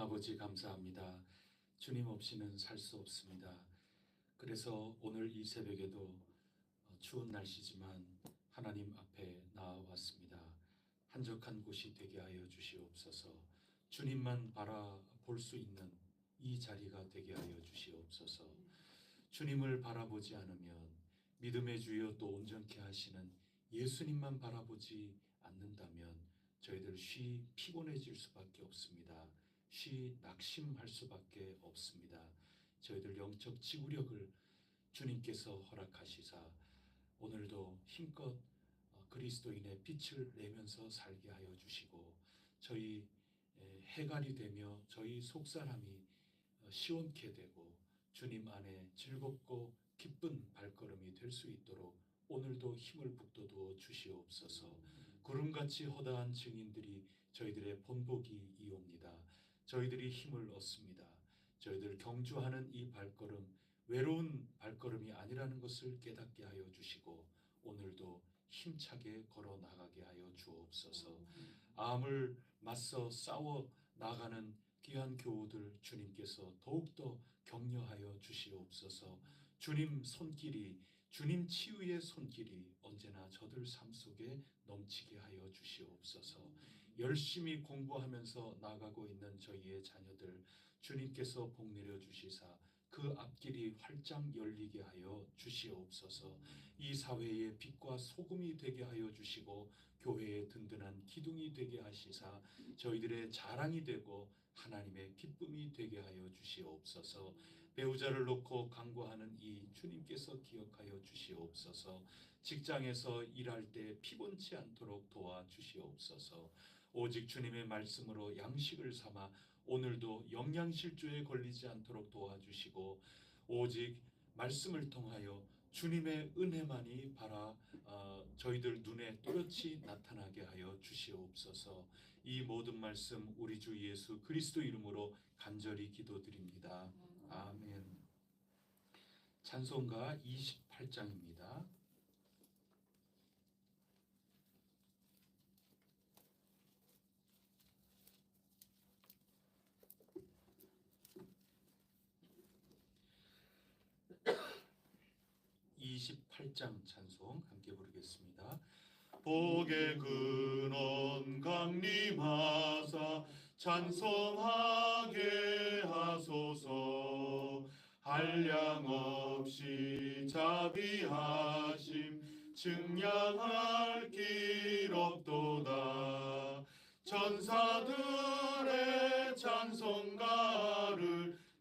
아버지 감사합니다. 주님 없이는 살 수 없습니다. 그래서 오늘 이 새벽에도 어, 추운 날씨지만 하나님 앞에 나와왔습니다. 한적한 곳이 되게 하여 주시옵소서. 주님만 바라볼 수 있는 이 자리가 되게 하여 주시옵소서. 주님을 바라보지 않으면 믿음의 주여 또 온전케 하시는 예수님만 바라보지 않는다면 저희들 쉬 피곤해질 수밖에 없습니다. 쉬 낙심할 수밖에 없습니다. 저희들 영적 지구력을 주님께서 허락하시사 오늘도 힘껏 어, 그리스도인의 빛을 내면서 살게 하여 주시고 저희 에, 해갈이 되며 저희 속사람이 어, 시원케 되고 주님 안에 즐겁고 기쁜 발걸음이 될 수 있도록 오늘도 힘을 북돋워 주시옵소서. 구름같이 허다한 증인들이 저희들의 본보기 이옵니다. 저희들이 힘을 얻습니다. 저희들 경주하는 이 발걸음 외로운 발걸음이 아니라는 것을 깨닫게 하여 주시고 오늘도 힘차게 걸어 나가게 하여 주옵소서. 암을 맞서 싸워 나가는 귀한 교우들 주님께서 더욱더 격려하여 주시옵소서. 주님 손길이 주님 치유의 손길이 언제나 저들 삶 속에 넘치게 하여 주시옵소서. 열심히 공부하면서 나가고 있는 저희의 자녀들 주님께서 복 내려 주시사 그 앞길이 활짝 열리게 하여 주시옵소서. 이 사회의 빛과 소금이 되게 하여 주시고 교회의 든든한 기둥이 되게 하시사 저희들의 자랑이 되고 하나님의 기쁨이 되게 하여 주시옵소서. 배우자를 놓고 강구하는 이 주님께서 기억하여 주시옵소서. 직장에서 일할 때 피곤치 않도록 도와 주시옵소서. 오직 주님의 말씀으로 양식을 삼아 오늘도 영양실조에 걸리지 않도록 도와주시고 오직 말씀을 통하여 주님의 은혜만이 바라 어, 저희들 눈에 또렷이 나타나게 하여 주시옵소서. 이 모든 말씀 우리 주 예수 그리스도 이름으로 간절히 기도드립니다. 아멘. 찬송가 28장입니다. (28장) 찬송 함께 부르겠습니다. 복의 근원 강림하사 찬송하게 하소서. 한량 없이 자비하심 증량할 길 없도다. 천사들의 찬송가를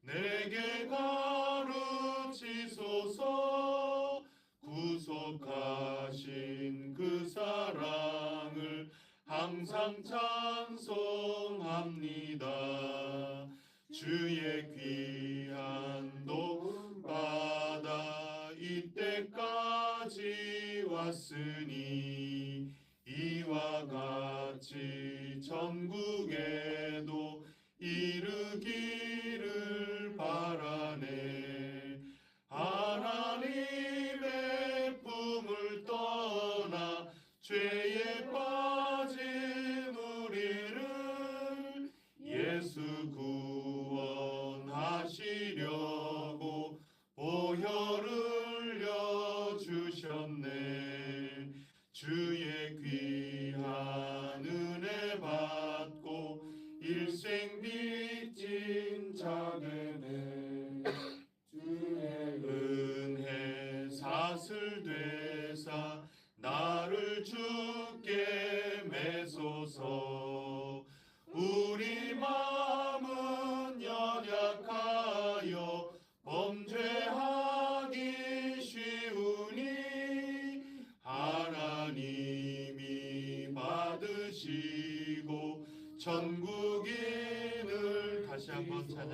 내게 가르치소서 구속하신 그 사랑을 항상 찬송합니다. 주의 귀한 도 받아 이때까지 왔으니 이와 같이 전국에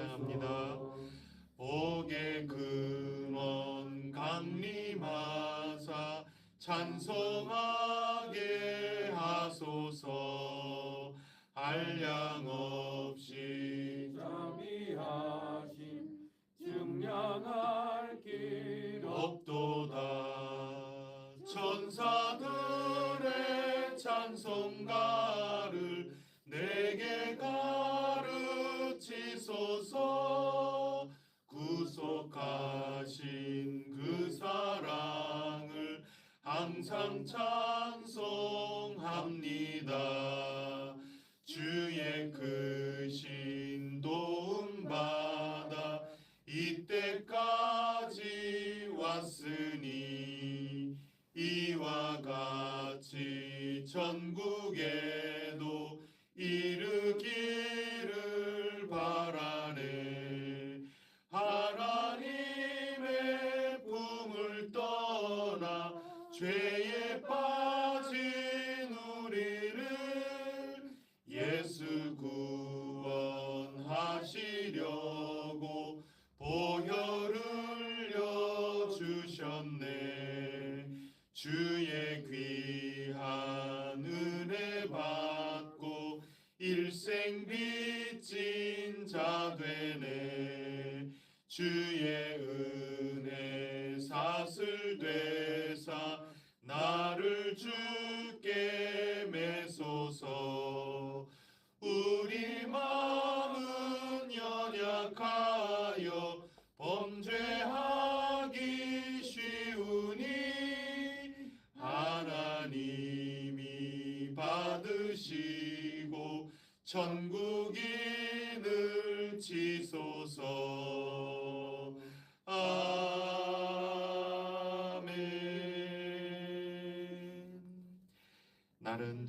한번 사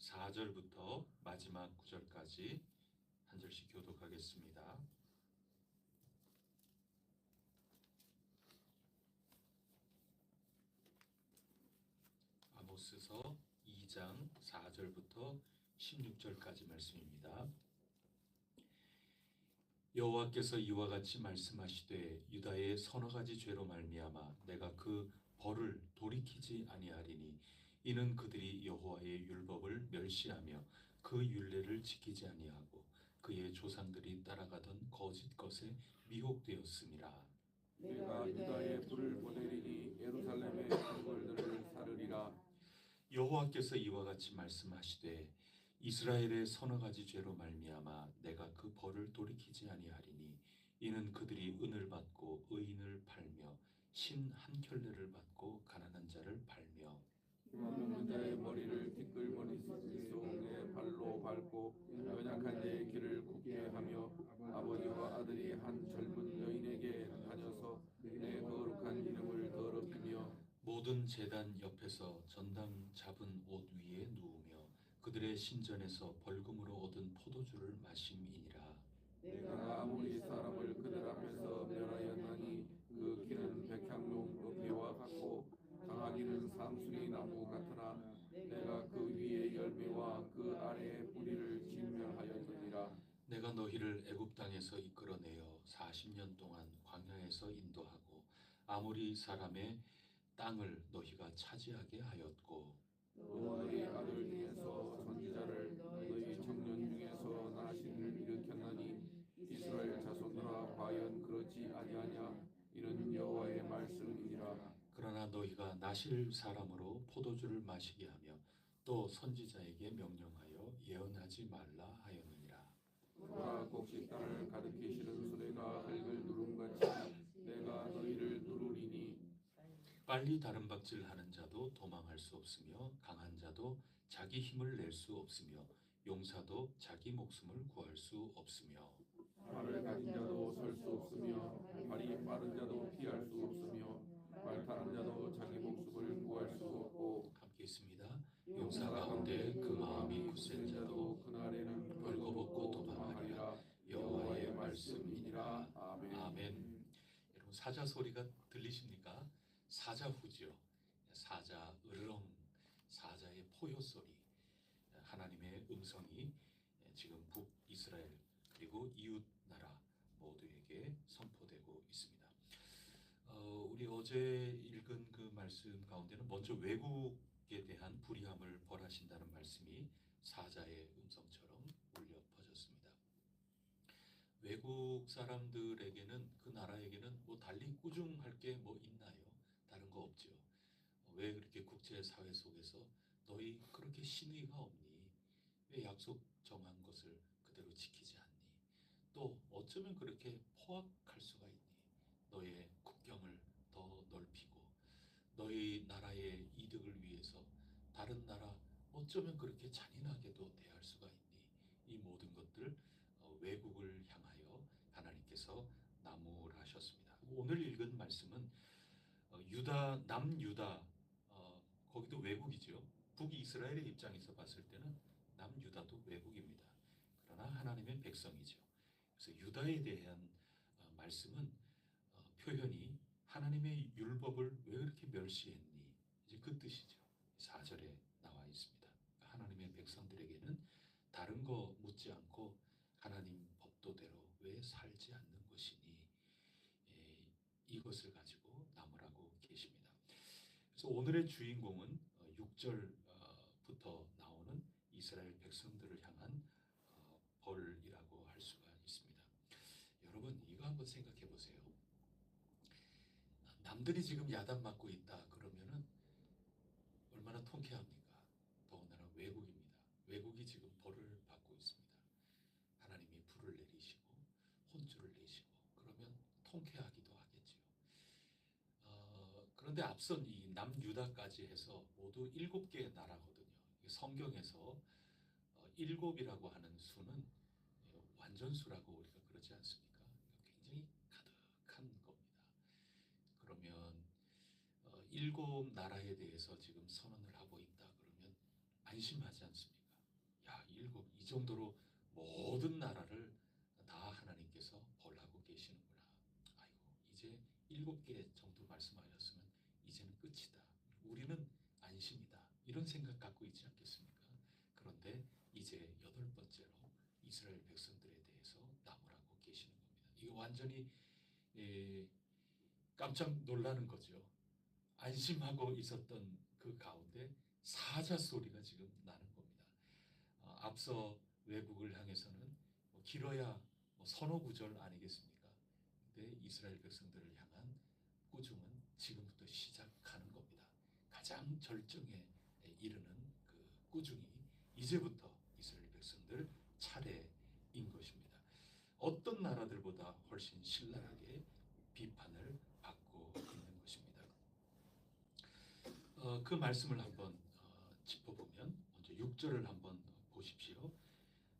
4절부터 마지막 9절까지 한 절씩 교독하겠습니다. 아모스서 2장 4절부터 16절까지 말씀입니다. 여호와께서 이와 같이 말씀하시되 유다의 서너 가지 죄로 말미암아 내가 그 벌을 돌이키지 아니하리니 이는 그들이 여호와의 율법을 멸시하며 그 율례를 지키지 아니하고 그의 조상들이 따라가던 거짓 것에 미혹되었음이라 내가 유다에 불을 보내리니 예루살렘의 궁궐들을 사르리라. 여호와께서 이와 같이 말씀하시되 이스라엘의 서너 가지 죄로 말미암아 내가 그 벌을 돌이키지 아니하리니 이는 그들이 은을 받고 의인을 팔며 신 한 켤레를 받고 가난한 자를 팔며 힘 없는 자의 머리를 티끌머리 속에 발로 밟고 연약한 자의 길을 굽게 하며 아버지와 아들이 한 젊은 여인에게 다녀서 내 거룩한 이름을 더럽히며 모든 제단 옆에서 전당 잡은 옷 위에 누우며 그들의 신전에서 벌금으로 얻은 포도주를 마심이니라. 내가 아무리 사람을 그들 앞에서 멸하였나니 그 길은 백향용 읍회와 같고 강하기는 상수리 나무 같으나 내가 그 위에 열매와 그 아래에 뿌리를 진멸하였느니라 내가 너희를 땅에서 이끌어내어 40년 동안 광야에서 인도하고 아모리 사람의 땅을 너희가 차지하게 하였고 너의 아들 중에서 선지자를 너희 청년 중에서 나신을 일으켰나니 이스라엘 자손들아 과연 그렇지 아니하냐? 이는 여호와의 말씀이니라. 그러나 너희가 나실 사람으로 포도주를 마시게 하며 또 선지자에게 명령하여 예언하지 말라 하였느니라 우리가 곡식 땅을 가득히 실은 소대가 흙을 누름같이 내가 너희를 누르리니 빨리 다른 박질하는 자도 도망할 수 없으며 강한 자도 자기 힘을 낼 수 없으며 용사도 자기 목숨을 구할 수 없으며 발을 가진 자도 설 수 없으며 발이 빠른 자도 피할 수 없으며 말 타는 자도 자기 목숨을 구할 수 없고 함께 있습니다. 용사 가운데 그 마음이 굳센 자도 그날에는 말씀이니라 아멘. 아멘. 여러분 사자 소리가 들리십니까? 사자 후지요. 사자 으르렁, 사자의 포효 소리. 하나님의 음성이 지금 북 이스라엘 그리고 이웃 나라 모두에게 선포되고 있습니다. 어, 우리 어제 읽은 그 말씀 가운데는 먼저 외국에 대한 불의함을 벌하신다는 말씀이 사자의 음성처럼. 외국 사람들에게는 그 나라에게는 뭐 달리 꾸중할 게 뭐 있나요? 다른 거 없죠. 왜 그렇게 국제 사회 속에서 너희 그렇게 신의가 없니? 왜 약속 정한 것을 그대로 지키지 않니? 또 어쩌면 그렇게 포악할 수가 있니? 너의 국경을 더 넓히고 너희 나라의 이득을 위해서 다른 나라 어쩌면 그렇게 잔인하게도 대할 수가 있니? 이 모든 것들 어, 외국을 향 하나님께서 나무라셨습니다. 오늘 읽은 말씀은 어, 유다 남유다 어, 거기도 외국이죠. 북이스라엘의 입장에서 봤을 때는 남유다도 외국입니다. 그러나 하나님의 백성이죠. 그래서 유다에 대한 어, 말씀은 어, 표현이 하나님의 율법을 왜 그렇게 멸시했니? 이제 그 뜻이죠. 4절에 나와 있습니다. 하나님의 백성들에게는 다른 거 묻지 않고 하나님 법도대로 왜 살지 예, 이것을 가지고 나무라고 계십니다. 그래서 오늘의 주인공은 6절부터 나오는 이스라엘 백성들을 향한 어, 벌이라고 할 수가 있습니다. 여러분 이거 한번 생각해 보세요. 남들이 지금 야단 맞고 있다 그러면은 얼마나 통쾌합니까? 더군다나 외국입니다. 외국이 지금 벌을 받고 있습니다. 하나님이 불을 내리시고 혼쭐을 내시고 그러면. 어, 그런데 앞선 이 남유다까지 해서 모두 일곱 개의 나라거든요. 성경에서 어, 일곱이라고 하는 수는 어, 완전수라고 우리가 그러지 않습니까? 굉장히 가득한 겁니다. 그러면 어, 일곱 나라에 대해서 지금 선언을 하고 있다 그러면 안심하지 않습니까? 야 일곱 이 정도로 모든 나라를 다 하나님께서 벌하고 계시는구나. 아이고 이제 일곱 개 정도 이제는 끝이다. 우리는 안심이다. 이런 생각 갖고 있지 않겠습니까? 그런데 이제 여덟 번째로 이스라엘 백성들에 대해서 나무라고 계시는 겁니다. 이거 완전히 예, 깜짝 놀라는 거죠. 안심하고 있었던 그 가운데 사자 소리가 지금 나는 겁니다. 어, 앞서 외국을 향해서는 뭐 길어야 뭐 서너 구절 아니겠습니까? 근데 이스라엘 백성들을 향한 꾸중은 지금부터 시작하는 겁니다. 가장 절정에 이르는 그 꾸중이 이제부터 이스라엘 백성들 차례인 것입니다. 어떤 나라들보다 훨씬 신랄하게 비판을 받고 있는 것입니다. 어, 그 말씀을 한번 어, 짚어보면 먼저 6절을 한번 보십시오.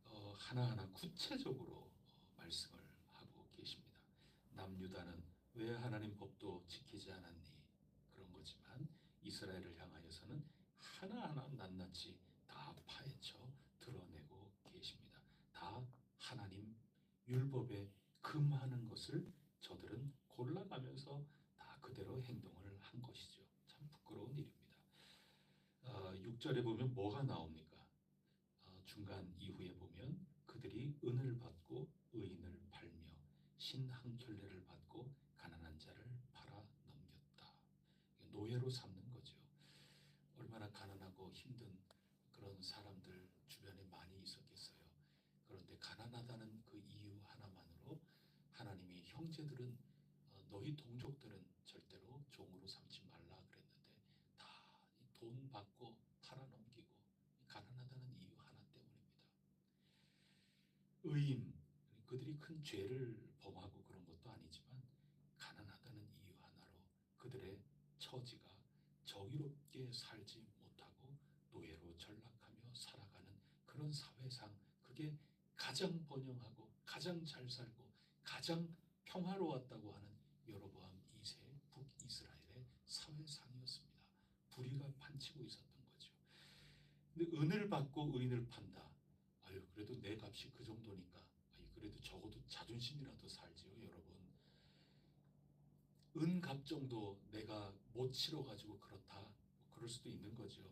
어, 하나하나 구체적으로 어, 말씀을 하고 계십니다. 남유다는 왜 하나님 법도 지키지 않았니? 그런 거지만 이스라엘을 향하여서는 하나하나 낱낱이 다 파헤쳐 드러내고 계십니다. 다 하나님 율법에 금하는 것을 저들은 골라가면서 다 그대로 행동을 한 것이죠. 참 부끄러운 일입니다. 어, 6절에 보면 뭐가 나옵니까? 어, 중간 이후에 보면 그들이 은을 받고 의인을 팔며 신 한 켤레를 받고 가난한 자를 팔아 넘겼다. 노예로 삼는 거죠. 얼마나 가난하고 힘든 그런 사람들 주변에 많이 있었겠어요. 그런데 가난하다는 그 이유 하나만으로 하나님이 형제들은 어, 너희 동족들은 절대로 종으로 삼지 말라 그랬는데 다 돈 받고 팔아 넘기고 가난하다는 이유 하나 때문입니다. 의인 그들이 큰 죄를 범하고 그런 것도 아니지만 가난하다는 이유 하나로 그들의 처지가 정의롭게 살지 못하고 노예로 전락하며 살아가는 그런 사회상 그게 가장 번영하고 가장 잘 살고 가장 평화로웠다고 하는 여로보암 2세 북이스라엘의 사회상이었습니다. 불의가 판치고 있었던 거죠. 근데 은을 받고 의인을 판다. 아유 그래도 내 값이 그 정도니까. 아유 그래도 적어도 자존심이라도 살지요, 여러분. 은값 정도 내가 못 치러 가지고 그렇다. 뭐 그럴 수도 있는 거죠.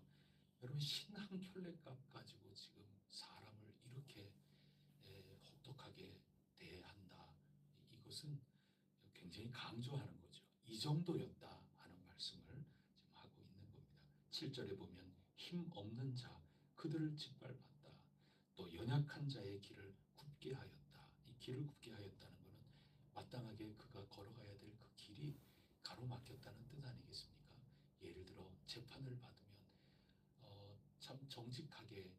여러분 신한 켤레값 가지고 지금 사람을 이렇게 에, 혹독하게 대한다. 이것은 굉장히 강조하는 거죠. 이 정도였다 하는 말씀을 지금 하고 있는 겁니다. 7절에 보면 힘 없는 자 그들을 짓밟았다. 또 연약한 자의 길을 굽게 하였다. 이 길을 굽게 하였다는 것은 마땅하게 그가 걸어가야 될 그 가로막혔다는 뜻 아니겠습니까? 예를 들어 재판을 받으면 어, 참 정직하게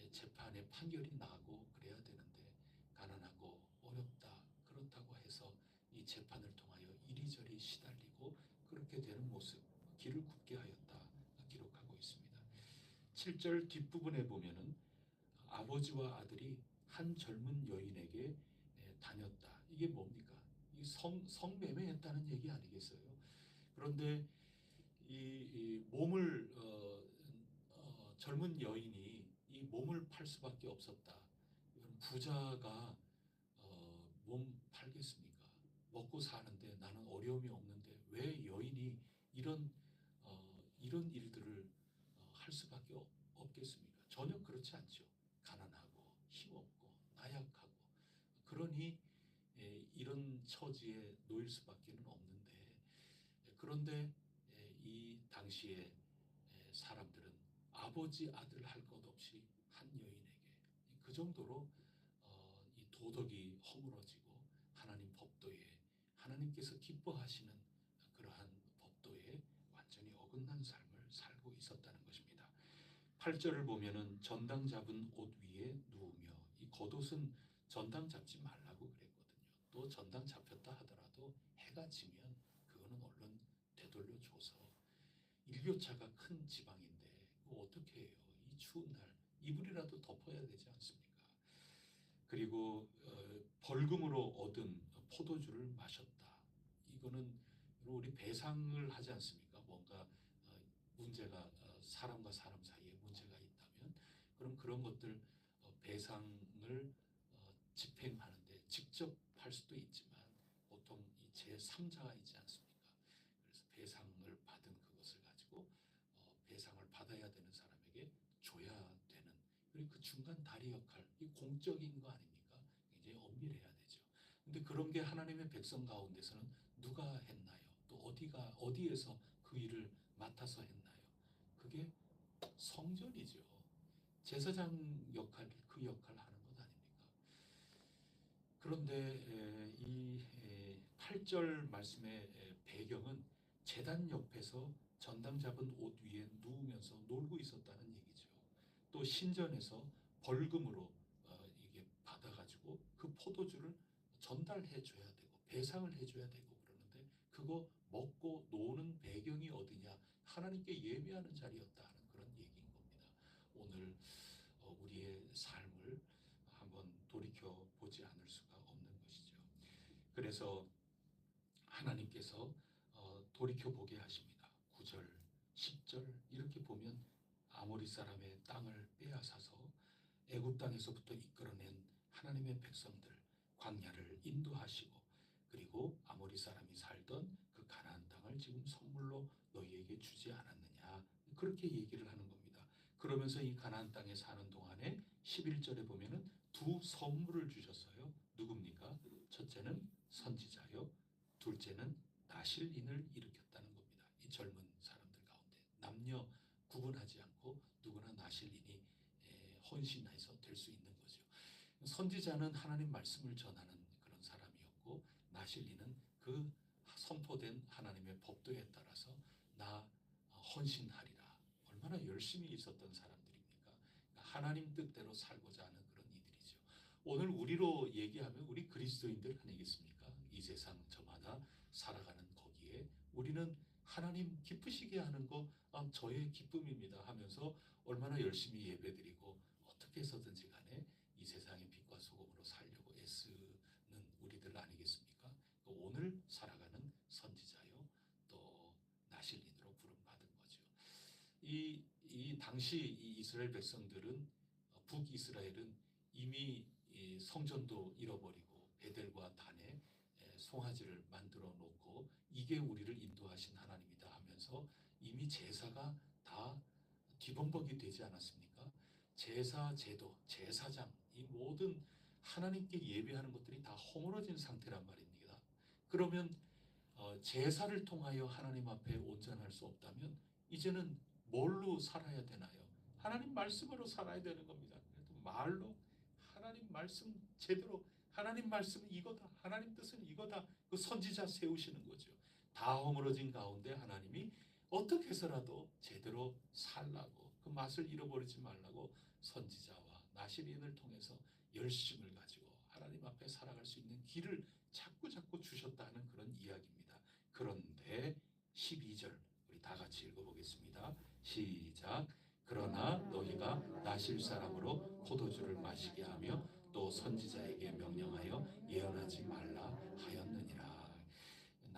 예, 재판의 판결이 나고 그래야 되는데 가난하고 어렵다 그렇다고 해서 이 재판을 통하여 이리저리 시달리고 그렇게 되는 모습 길을 굽게 하였다 기록하고 있습니다. 7절 뒷부분에 보면은 아버지와 아들이 한 젊은 여인에게 예, 다녔다. 이게 뭡니까? 이 성, 성매매했다는 얘기 아니겠어요? 그런데 이, 이 몸을 어, 어, 젊은 여인이 이 몸을 팔 수밖에 없었다. 부자가 어, 몸 팔겠습니까? 먹고 사는데 나는 어려움이 없는데 왜 여인이 이런 어, 이런 일들을 어, 할 수밖에 없, 없겠습니까? 전혀 그렇지 않죠. 가난하고 힘없고 나약하고 그러니 예, 이런 처지에 놓일 수밖에는 없는데 예, 그런데 예, 이 당시에 예, 사람들은 아버지 아들 할 것 없이 한 여인에게 그 정도로 어, 이 도덕이 허물어지고 하나님 법도에 하나님께서 기뻐하시는 그러한 법도에 완전히 어긋난 삶을 살고 있었다는 것입니다. 8절을 보면은 전당 잡은 옷 위에 누우며 이 겉옷은 전당 잡지 말라고 그랬거든요. 또 전당 잡혔다 하더라도 해가 지면 돌려 줘서 일교차가 큰 지방인데 어떻게 해요? 이 추운 날 이불이라도 덮어야 되지 않습니까? 그리고 어, 벌금으로 얻은 포도주를 마셨다. 이거는 우리 배상을 하지 않습니까? 뭔가 어, 문제가 어, 사람과 사람 사이에 문제가 있다면 그럼 그런 것들 어, 배상을 어, 집행하는데 직접 할 수도 있지만 보통 이 제3자가 있지 않습니까? 그래서 배상을 받은 그것을 가지고 어, 배상을 받아야 되는 사람에게 줘야 되는 그리고 그 중간 다리 역할 이 공적인 거 아닙니까? 굉장히 엄밀해야 되죠. 근데 그런 게 하나님의 백성 가운데서는 누가 했나요? 또 어디가 어디에서 그 일을 맡아서 했나요? 그게 성전이죠. 제사장 역할 그 역할 하는 것 아닙니까? 그런데 에, 이 에, 8절 말씀의 에, 배경은 제단 옆에서 전당 잡은 옷 위에 누우면서 놀고 있었다는 얘기죠. 또 신전에서 벌금으로 어, 이게 받아가지고 그 포도주를 전달해 줘야 되고 배상을 해 줘야 되고 그러는데 그거 먹고 노는 배경이 어디냐 하나님께 예배하는 자리였다 하는 그런 얘기인 겁니다. 오늘 어, 우리의 삶을 한번 돌이켜 보지 않을 수가 없는 것이죠. 그래서 하나님께서 어, 돌이켜 보게 하십니다. 9절, 10절 이렇게 보면 아모리 사람의 땅을 빼앗아서 애굽 땅에서부터 이끌어낸 하나님의 백성들 광야를 인도하시고 그리고 아모리 사람이 살던 그 가나안 땅을 지금 선물로 너희에게 주지 않았느냐 그렇게 얘기를 하는 겁니다. 그러면서 이 가나안 땅에 사는 동안에 11절에 보면은 두 선물을 주셨어요. 누굽니까? 첫째는 선지자요. 둘째는 나실인을 일으켰다는 겁니다. 이 젊은 남녀 구분하지 않고 누구나 에, 헌신해서 될 수 있는 거죠. 선지자는 하나님 말씀을 전하는 그런 사람이었고 나실리는 그 선포된 하나님의 법도에 따라서 나 헌신하리라. 얼마나 열심히 있었던 사람들입니까? 하나님 뜻대로 살고자 하는 그런 이들이죠. 오늘 우리로 얘기하면 우리 그리스도인들 아니겠습니까? 이 세상 저마다 살아가는 거기에 우리는 하나님 기쁘시게 하는 거 아, 저의 기쁨입니다 하면서 얼마나 열심히 예배드리고 어떻게 해서든지 간에 이 세상의 빛과 소금으로 살려고 애쓰는 우리들 아니겠습니까? 오늘 살아가는 선지자요 또 나실린으로 부름 받은 거죠. 이, 이이 당시 이 이스라엘 백성들은 어, 북이스라엘은 이미 이 성전도 잃어버리고 베델과 단에 에, 송아지를 만들어 놓고 이게 우리를 인도하신 하나님이다 하면서 이미 제사가 다 뒤범벅이 되지 않았습니까? 제사 제도, 제사장 이 모든 하나님께 예배하는 것들이 다 허물어진 상태란 말입니다. 그러면 어, 제사를 통하여 하나님 앞에 온전할 수 없다면 이제는 뭘로 살아야 되나요? 하나님 말씀으로 살아야 되는 겁니다. 그래도 말로 하나님 말씀 제대로 하나님 말씀은 이거다. 하나님 뜻은 이거다. 그 선지자 세우시는 거죠. 다 허물어진 가운데 하나님이 어떻게 해서라도 제대로 살라고 그 맛을 잃어버리지 말라고 선지자와 나시린을 통해서 열심을 가지고 하나님 앞에 살아갈 수 있는 길을 자꾸 자꾸 주셨다는 그런 이야기입니다. 그런데 12절 우리 다 같이 읽어보겠습니다. 시작. 그러나 너희가 나실 사람으로 포도주를 마시게 하며 또 선지자에게 명령하여 예언하지 말라 하였느니라.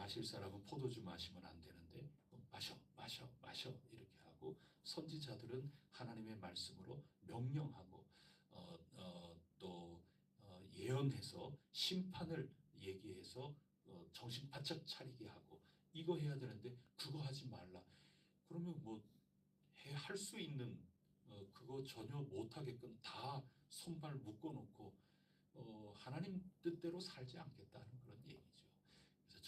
나실 사람은 포도주 마시면 안 되는데 마셔 마셔 마셔 이렇게 하고 선지자들은 하나님의 말씀으로 명령하고 어, 어, 또 어, 예언해서 심판을 얘기해서 어, 정신 바짝 차리게 하고 이거 해야 되는데 그거 하지 말라. 그러면 뭐할수 있는 어, 그거 전혀 못하게끔 다 손발 묶어놓고 어, 하나님 뜻대로 살지 않겠다는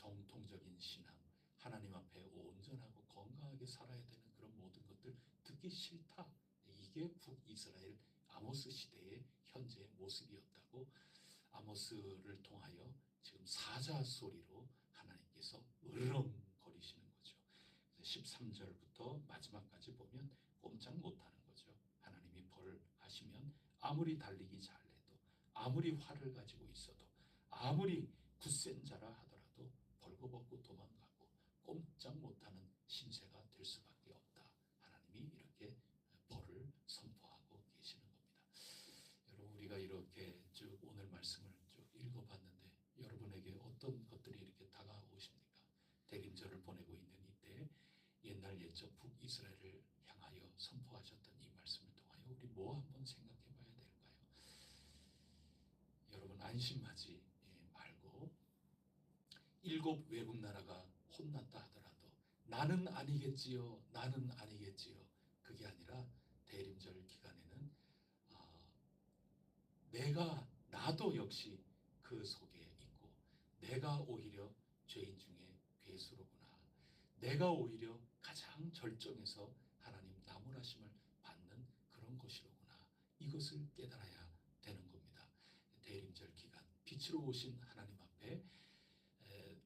정통적인 신앙, 하나님 앞에 온전하고 건강하게 살아야 되는 그런 모든 것들 듣기 싫다. 이게 북이스라엘 아모스 시대의 현재의 모습이었다고 아모스를 통하여 지금 사자 소리로 하나님께서 으렁거리시는 거죠. 그래서 13절부터 마지막까지 보면 꼼짝 못하는 거죠. 하나님이 벌을 하시면 아무리 달리기 잘해도 아무리 화를 가지고 있어도 아무리 굳센 자라 하더라도 벌거벗고 도망가고 꼼짝 못하는 신세가 될 수밖에 없다. 하나님이 이렇게 벌을 선포하고 계시는 겁니다. 여러분 우리가 이렇게 쭉 오늘 말씀을 쭉 읽어봤는데 여러분에게 어떤 것들이 이렇게 다가오십니까? 대림절을 보내고 있는 이때 옛날 옛적 북이스라엘을 향하여 선포하셨던 이 말씀을 통하여 우리 뭐 한번 생각해 봐야 될까요? 여러분 말고 일곱 외국 나라가 혼났다 하더라도 나는 아니겠지요, 나는 아니겠지요. 그게 아니라 대림절 기간에는 아, 내가 나도 역시 그 속에 있고 내가 오히려 죄인 중에 괴수로구나. 내가 오히려 가장 절정에서 하나님 나무라심을 받는 그런 것이로구나. 이것을 깨달아야 되는 겁니다. 대림절 기간 빛으로 오신 하나님 앞에 에,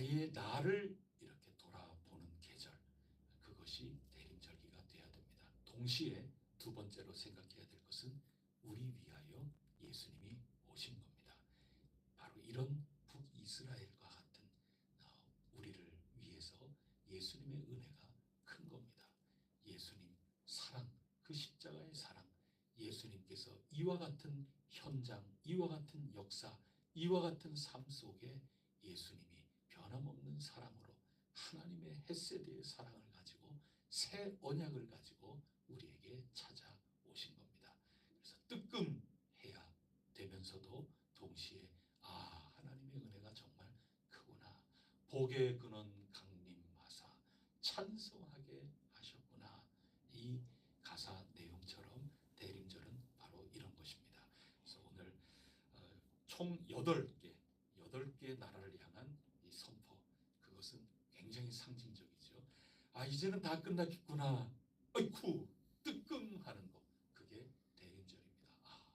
나의 나를 이렇게 돌아보는 계절 그것이 대림절기가 되어야 됩니다. 동시에 두 번째로 생각해야 될 것은 우리 위하여 예수님이 오신 겁니다. 바로 이런 북이스라엘과 같은 어, 우리를 위해서 예수님의 은혜가 큰 겁니다. 예수님 사랑, 그 십자가의 사랑, 예수님께서 이와 같은 현장, 이와 같은 역사, 이와 같은 삶 속에 예수님이 변함없는 사랑으로 하나님의 햇세대의 사랑을 가지고 새 언약을 가지고 우리에게 찾아오신 겁니다. 그래서 뜨끔해야 되면서도 동시에 아 하나님의 은혜가 정말 크구나 복의 근원 강림하사 찬송하게 하셨구나 이 가사 내용처럼 대림절은 바로 이런 것입니다. 그래서 오늘 어, 총8개 8개 나라를 향한 이 선포 그것은 굉장히 상징적이죠. 아 이제는 다 끝났겠구나. 어이쿠 뜨끔하는 거 그게 대림절입니다. 아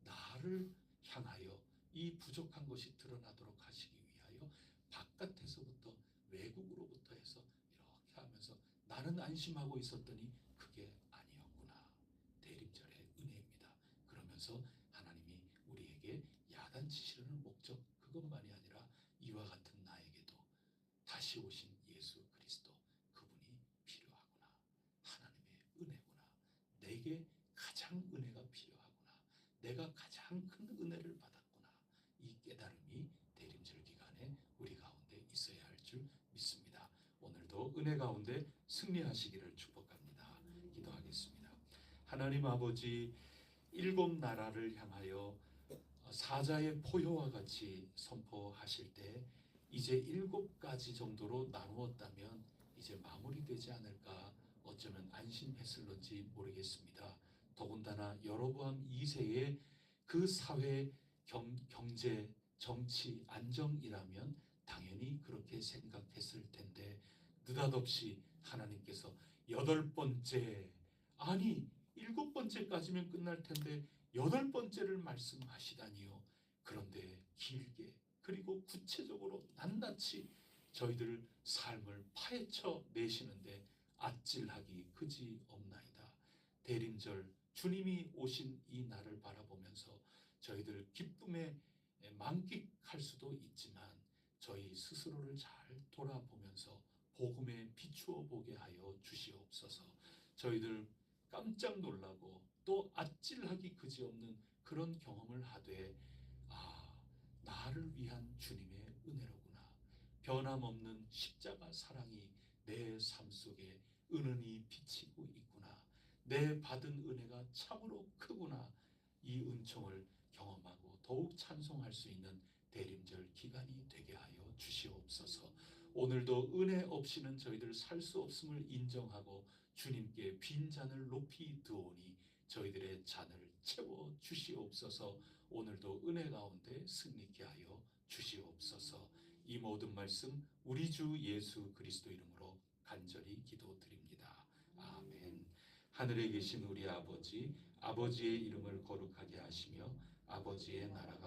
나를 향하여 이 부족한 것이 드러나도록 하시기 위하여 바깥에서부터 외국으로부터 해서 이렇게 하면서 나는 안심하고 있었더니 그게 아니었구나. 대림절의 은혜입니다. 그러면서 하나님이 우리에게 야단치시려는 목적 그것만이 아니라 이와 같은 나에게도 다시 오신 예수 그리스도 그분이 필요하구나. 하나님의 은혜구나. 내게 가장 은혜가 필요하구나. 내가 가장 큰 은혜를 받았구나. 이 깨달음이 대림절 기간에 우리 가운데 은혜 가운데 승리하시기를 축복합니다. 기도하겠습니다. 하나님 아버지 일곱 나라를 향하여 사자의 포효와 같이 선포하실 때 이제 일곱 가지 정도로 나누었다면 이제 마무리되지 않을까 어쩌면 안심했을런지 모르겠습니다. 더군다나 여로보암 2세의 그 사회 경, 경제 정치 안정이라면 당연히 그렇게 생각했을 텐데 느닷없이 하나님께서 여덟 번째 아니 일곱 번째까지면 끝날 텐데 여덟 번째를 말씀하시다니요. 그런데 길게 그리고 구체적으로 낱낱이 저희들 삶을 파헤쳐 내시는데 아찔하기 그지 없나이다. 대림절 주님이 오신 이 날을 바라보면서 저희들 기쁨에 만끽할 수도 있지만 저희 스스로를 잘 돌아보면서 복음에 비추어 보게 하여 주시옵소서. 저희들 깜짝 놀라고 또 아찔하기 그지없는 그런 경험을 하되 아 나를 위한 주님의 은혜로구나 변함없는 십자가 사랑이 내 삶 속에 은은히 비치고 있구나 내 받은 은혜가 참으로 크구나 이 은총을 경험하고 더욱 찬송할 수 있는 대림절 기간이 되게 하여 주시옵소서. 오늘도 은혜 없이는 저희들 살 수 없음을 인정하고 주님께 빈 잔을 높이 두오니 저희들의 잔을 채워 주시옵소서. 오늘도 은혜 가운데 승리케 하여 주시옵소서. 이 모든 말씀 우리 주 예수 그리스도 이름으로 간절히 기도드립니다. 아멘. 하늘에 계신 우리 아버지, 아버지의 이름을 거룩하게 하시며 아버지의 하시며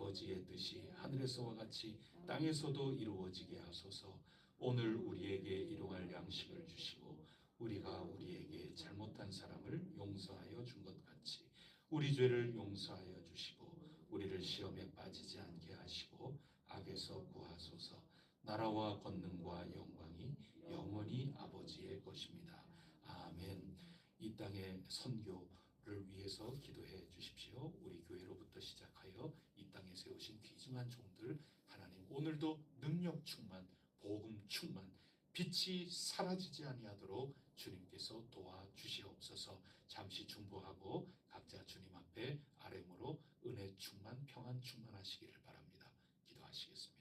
아버지의 뜻이 하늘에서와 같이 땅에서도 이루어지게 하소서. 오늘 우리에게 일용할 양식을 주시고 우리가 우리에게 잘못한 사람을 용서하여 준 것 같이 우리 죄를 용서하여 주시고 우리를 시험에 빠지지 않게 하시고 악에서 구하소서. 나라와 권능과 영광이 영원히 아버지의 것입니다. 아멘. 이 땅의 선교를 위해서 기도해 주십시오. 우리 교회로부터 시작하여 이 땅에 세우신 귀중한 종들 하나님 오늘도 능력 충만, 복음 충만, 빛이 사라지지 아니하도록 주님께서 도와 주시옵소서. 잠시 중보하고 각자 주님 앞에 아뢰므로 은혜 충만, 평안 충만하시기를 바랍니다. 기도하시겠습니다.